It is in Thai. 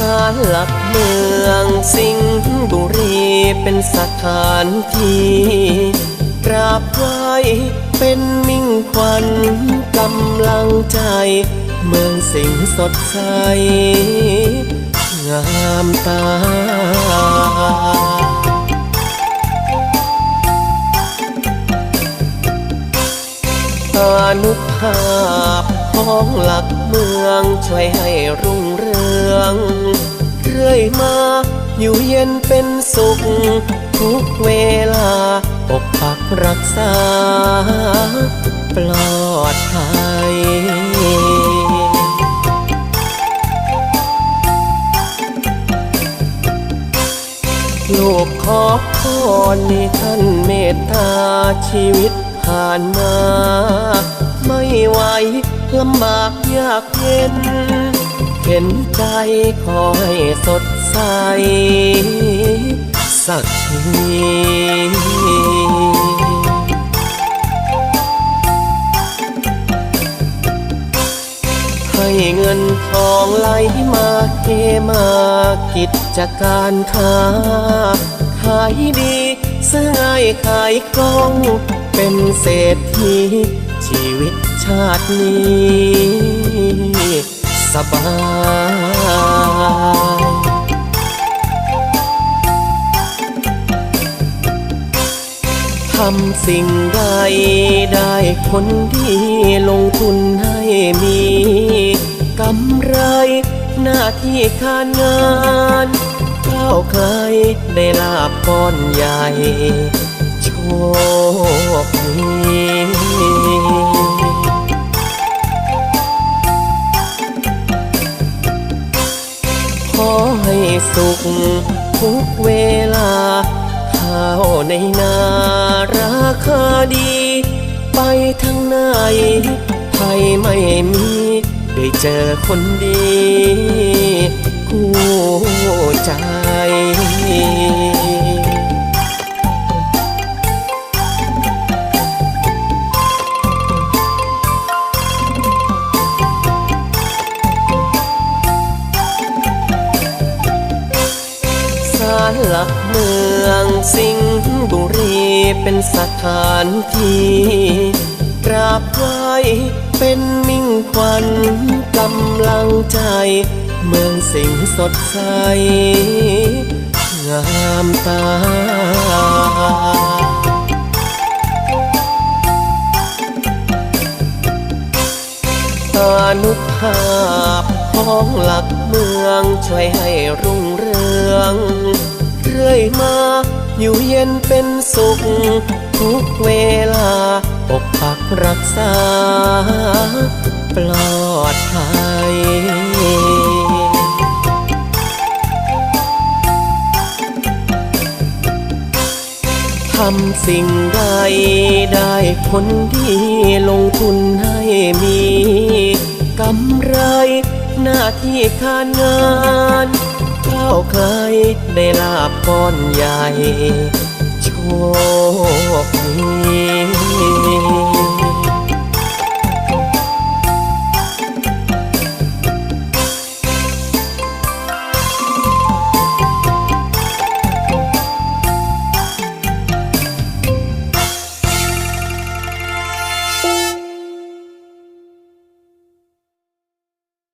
ลหลักเมืองสิงห์บุรีเป็นสถานที่กราบไหว้เป็นมิ่งขวัญกำลังใจ เมืองสิงห์สดใส งามตาอานุภาพของหลักเมืองช่วยให้รุ่ง องเรื่อยมาอยู่เย็นเป็นสุข ทุกเวลาปกปักรักษา ปลอดภัยลูกขอพรในท่านเมตตาชีวิตผ่านมา ไม่ไหวลำบากยากเย็น เห็นใจขอให้สดใส สักทีให้เงินทองไหลมาเทมากิจการค้า ขายดีซื้อง่ายขายคล่อง เป็นเศรษฐีชีวิตชาตินี้ สบายทำสิ่งใดได้คนดีลงทุนให้มีกำไรหน้าที่การงานก้าวไกลได้ลาบก้อนใหญ่โชคดี ทุกเวลา ข้าวในนาราคาดี ไปทางไหนไทยไม่มี ได้เจอคนดี กู้ใจาลหลักเมืองสิงห์บุรีเป็นสถานที่กราบไหว้เป็นมิ่งขวัญกำลังใจ เมืองสิงห์สดใส งามตาอนุภาพของหลักเมืองช่วยให้รุ่งเรือง เรื่อยมาอยู่เย็นเป็นสุข ทุกเวลาปกปักรักษา ปลอดภัยทำสิ่งใดได้ผลดีลงทุนให้มีกำไรหน้าที่การงาน ก้าวไกลได้ลาบก้อนใหญ่ชั่ว